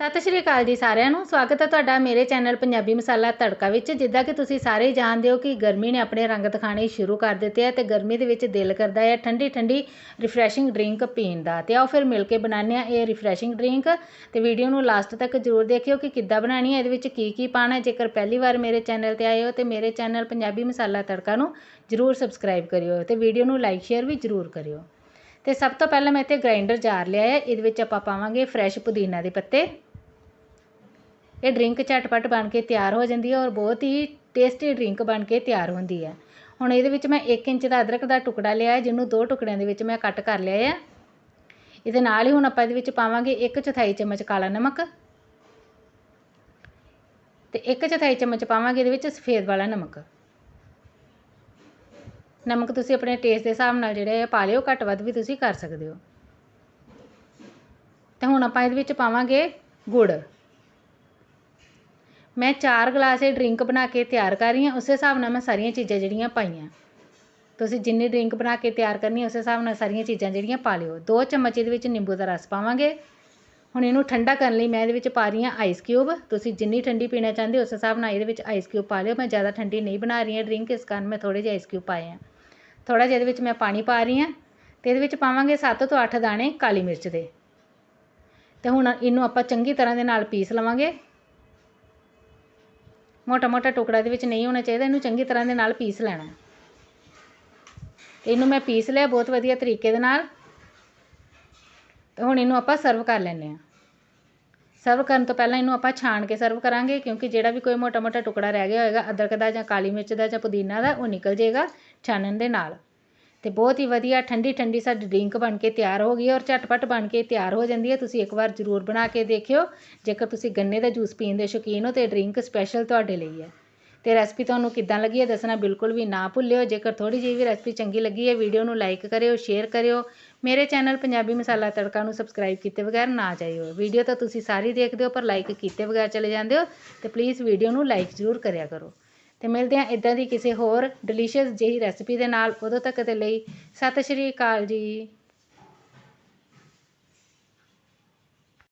ਸਤਿ ਸ਼੍ਰੀ ਅਕਾਲ ਜੀ ਸਾਰਿਆਂ ਨੂੰ। ਸਵਾਗਤ ਹੈ ਤੁਹਾਡਾ ਮੇਰੇ ਚੈਨਲ ਪੰਜਾਬੀ ਮਸਾਲਾ ਤੜਕਾ ਵਿੱਚ, ਜਿੱਦਾਂ ਕਿ ਤੁਸੀਂ ਸਾਰੇ ਜਾਣਦੇ ਹੋ ਕਿ ਗਰਮੀ ਨੇ ਆਪਣੇ ਰੰਗ ਦਿਖਾਣੇ ਸ਼ੁਰੂ ਕਰ ਦਿੱਤੇ ਆ ਤੇ ਗਰਮੀ ਦੇ ਵਿੱਚ ਦਿਲ ਕਰਦਾ ਹੈ ਠੰਡੀ ਠੰਡੀ ਰਿਫਰੈਸ਼ਿੰਗ ਡਰਿੰਕ ਪੀਣ ਦਾ। ਤੇ ਆਓ ਫਿਰ ਮਿਲ ਕੇ ਬਣਾਉਂਦੇ ਆ ਇਹ ਰਿਫਰੈਸ਼ਿੰਗ ਡਰਿੰਕ ਤੇ ਵੀਡੀਓ ਨੂੰ ਲਾਸਟ ਤੱਕ ਜ਼ਰੂਰ ਦੇਖਿਓ ਕਿ ਕਿੱਦਾਂ ਬਣਾਉਣੀ ਹੈ, ਇਹਦੇ ਵਿੱਚ ਕੀ ਕੀ ਪਾਣਾ ਜੇਕਰ ਪਹਿਲੀ ਵਾਰ ਮੇਰੇ ਚੈਨਲ ਤੇ ਆਏ ਹੋ ਤੇ ਮੇਰੇ ਚੈਨਲ ਪੰਜਾਬੀ ਮਸਾਲਾ ਤੜਕਾ ਨੂੰ ਜ਼ਰੂਰ ਸਬਸਕ੍ਰਾਈਬ ਕਰਿਓ ਤੇ ਵੀਡੀਓ ਨੂੰ ਲਾਈਕ ਸ਼ੇਅਰ ਵੀ ਜ਼ਰੂਰ ਕਰਿਓ। ਤੇ ਸਭ ਤੋਂ ਪਹਿਲਾਂ ਮੈਂ ਇੱਥੇ ਗ੍ਰਾਈਂਡਰ ਜਾਰ ਲਿਆ ਹੈ, ਇਹਦੇ ਵਿੱਚ ਆਪਾਂ ਪਾਵਾਂਗੇ ਫਰੈਸ਼ ਪੁਦੀਨਾ ਦੇ ਪੱਤੇ। ਇਹ ਡਰਿੰਕ ਝਟਪਟ ਬਣ ਕੇ ਤਿਆਰ ਹੋ ਜਾਂਦੀ ਹੈ ਔਰ ਬਹੁਤ ਹੀ ਟੇਸਟੀ ਡਰਿੰਕ ਬਣ ਕੇ ਤਿਆਰ ਹੁੰਦੀ ਹੈ। ਹੁਣ ਇਹਦੇ ਵਿੱਚ ਮੈਂ 1 ਇੰਚ ਦਾ ਅਦਰਕ ਦਾ ਟੁਕੜਾ ਲਿਆ ਹੈ, ਜਿਹਨੂੰ ਦੋ ਟੁਕੜਿਆਂ ਦੇ ਵਿੱਚ ਮੈਂ ਕੱਟ ਕਰ ਲਿਆ ਹੈ। ਇਹਦੇ ਨਾਲ ਹੀ ਹੁਣ ਆਪਾਂ ਇਹਦੇ ਵਿੱਚ ਪਾਵਾਂਗੇ 1 ਚੌਥਾਈ ਚਮਚ ਕਾਲਾ ਨਮਕ ਤੇ 1 ਚੌਥਾਈ ਚਮਚ ਪਾਵਾਂਗੇ ਇਹਦੇ ਵਿੱਚ ਸਫੇਦ ਵਾਲਾ ਨਮਕ। ਨਮਕ ਤੁਸੀਂ ਆਪਣੇ ਟੇਸਟ ਦੇ ਹਿਸਾਬ ਨਾਲ ਜਿਹੜੇ ਪਾ ਲਿਓ, ਘੱਟ ਵੱਧ ਵੀ ਤੁਸੀਂ ਕਰ ਸਕਦੇ ਹੋ। ਤੇ ਹੁਣ ਆਪਾਂ ਇਹਦੇ ਵਿੱਚ ਪਾਵਾਂਗੇ ਗੁੜ। ਮੈਂ ਚਾਰ ਗਲਾਸ ਇਹ ਡਰਿੰਕ ਬਣਾ ਕੇ ਤਿਆਰ ਕਰ ਰਹੀ ਹਾਂ, ਉਸੇ ਹਿਸਾਬ ਨਾਲ ਮੈਂ ਸਾਰੀਆਂ ਚੀਜ਼ਾਂ ਜਿਹੜੀਆਂ ਪਾਈਆਂ। ਤੁਸੀਂ ਜਿੰਨੀ ਡਰਿੰਕ ਬਣਾ ਕੇ ਤਿਆਰ ਕਰਨੀ ਉਸੇ ਹਿਸਾਬ ਨਾਲ ਸਾਰੀਆਂ ਚੀਜ਼ਾਂ ਜਿਹੜੀਆਂ ਪਾ ਲਿਓ। ਦੋ ਚਮਚ ਇਹਦੇ ਵਿੱਚ ਨਿੰਬੂ ਦਾ ਰਸ ਪਾਵਾਂਗੇ। ਹੁਣ ਇਹਨੂੰ ਠੰਡਾ ਕਰਨ ਲਈ ਮੈਂ ਇਹਦੇ ਵਿੱਚ ਪਾ ਰਹੀ ਹਾਂ ਆਈਸ ਕਿਊਬ ਤੁਸੀਂ ਜਿੰਨੀ ਠੰਡੀ ਪੀਣਾ ਚਾਹੁੰਦੇ ਹੋ, ਉਸ ਹਿਸਾਬ ਨਾਲ ਇਹਦੇ ਵਿੱਚ ਆਈਸ ਕਿਊਬ ਪਾ ਲਿਓ। ਮੈਂ ਜ਼ਿਆਦਾ ਠੰਡੀ ਨਹੀਂ ਬਣਾ ਰਹੀ ਹਾਂ ਡਰਿੰਕ, ਇਸ ਕਾਰਨ ਮੈਂ ਥੋੜੇ ਜਿਹੇ ਆਈਸ ਕਿਊਬ ਪਾਏ ਆ। ਥੋੜਾ ਜਿਹਾ ਇਹਦੇ ਵਿੱਚ ਮੈਂ ਪਾਣੀ ਪਾ ਰਹੀ ਹਾਂ ਤੇ ਇਹਦੇ ਵਿੱਚ ਪਾਵਾਂਗੇ 7 ਤੋਂ 8 ਦਾਣੇ ਕਾਲੀ ਮਿਰਚ ਦੇ। ਤੇ ਹੁਣ ਇਹਨੂੰ ਆਪਾਂ ਚੰਗੀ ਤਰ੍ਹਾਂ ਦੇ ਨਾਲ ਪੀਸ ਲਵਾਂਗੇ। ਮੋਟਾ ਮੋਟਾ ਟੁਕੜਾ ਦੇ ਵਿੱਚ ਨਹੀਂ ਹੋਣਾ ਚਾਹੀਦਾ, ਇਹਨੂੰ ਚੰਗੀ ਤਰ੍ਹਾਂ ਦੇ ਨਾਲ ਪੀਸ ਲੈਣਾ ਇਹਨੂੰ ਮੈਂ ਪੀਸ ਲਿਆ ਬਹੁਤ ਵਧੀਆ ਤਰੀਕੇ ਦੇ ਨਾਲ। ਤੇ ਹੁਣ ਇਹਨੂੰ ਆਪਾਂ ਸਰਵ ਕਰ ਲੈਂਦੇ ਹਾਂ। ਸਰਵ ਕਰਨ ਤੋਂ ਪਹਿਲਾਂ ਇਹਨੂੰ ਆਪਾਂ ਛਾਣ ਕੇ ਸਰਵ ਕਰਾਂਗੇ, ਕਿਉਂਕਿ ਜਿਹੜਾ ਵੀ ਕੋਈ ਮੋਟਾ ਮੋਟਾ ਟੁਕੜਾ ਰਹਿ ਗਿਆ ਹੋਏਗਾ, ਅਦਰਕ ਦਾ ਜਾਂ ਕਾਲੀ ਮਿਰਚ ਦਾ ਜਾਂ ਪੁਦੀਨਾ ਦਾ, ਉਹ ਨਿਕਲ ਜਾਏਗਾ ਛਾਣਨ ਦੇ ਨਾਲ। ਅਤੇ ਬਹੁਤ ਹੀ ਵਧੀਆ ਠੰਡੀ ਠੰਡੀ ਸਾਡੀ ਡਰਿੰਕ ਬਣ ਕੇ ਤਿਆਰ ਹੋ ਗਈ ਔਰ ਝਟਪਟ ਬਣ ਕੇ ਤਿਆਰ ਹੋ ਜਾਂਦੀ ਹੈ। ਤੁਸੀਂ ਇੱਕ ਵਾਰ ਜ਼ਰੂਰ ਬਣਾ ਕੇ ਦੇਖਿਓ, ਜੇਕਰ ਤੁਸੀਂ ਗੰਨੇ ਦਾ ਜੂਸ ਪੀਣ ਦੇ ਸ਼ੌਕੀਨ ਹੋ ਤੇ ਡਰਿੰਕ ਸਪੈਸ਼ਲ ਤੁਹਾਡੇ ਲਈ ਹੈ। ਅਤੇ ਰੈਸਪੀ ਤੁਹਾਨੂੰ ਕਿੱਦਾਂ ਲੱਗੀ ਹੈ ਦੱਸਣਾ ਬਿਲਕੁਲ ਵੀ ਨਾ ਭੁੱਲਿਓ। ਜੇਕਰ ਥੋੜ੍ਹੀ ਜਿਹੀ ਵੀ ਰੈਸਪੀ ਚੰਗੀ ਲੱਗੀ ਹੈ, ਵੀਡੀਓ ਨੂੰ ਲਾਈਕ ਕਰਿਓ, ਸ਼ੇਅਰ ਕਰਿਓ। ਮੇਰੇ ਚੈਨਲ ਪੰਜਾਬੀ ਮਸਾਲਾ ਤੜਕਾ ਨੂੰ ਸਬਸਕ੍ਰਾਈਬ ਕੀਤੇ ਬਗੈਰ ਨਾ ਜਾਇਓ। ਵੀਡੀਓ ਤਾਂ ਤੁਸੀਂ ਸਾਰੀ ਦੇਖਦੇ ਹੋ ਪਰ ਲਾਈਕ ਕੀਤੇ ਬਗੈਰ ਚਲੇ ਜਾਂਦੇ ਹੋ ਤੇ ਪਲੀਜ਼ ਵੀਡੀਓ ਨੂੰ ਲਾਈਕ ਜ਼ਰੂਰ ਕਰਿਆ ਕਰੋ। ਅਤੇ ਮਿਲਦੇ ਹਾਂ ਇਦਾਂ ਦੀ ਕਿਸੇ ਹੋਰ ਡਿਲੀਸ਼ੀਅਸ ਜਿਹੀ ਰੈਸਪੀ ਦੇ ਨਾਲ ਉਦੋਂ ਤੱਕ ਦੇ ਲਈ, ਸਤਿ ਸ਼੍ਰੀ ਅਕਾਲ ਜੀ।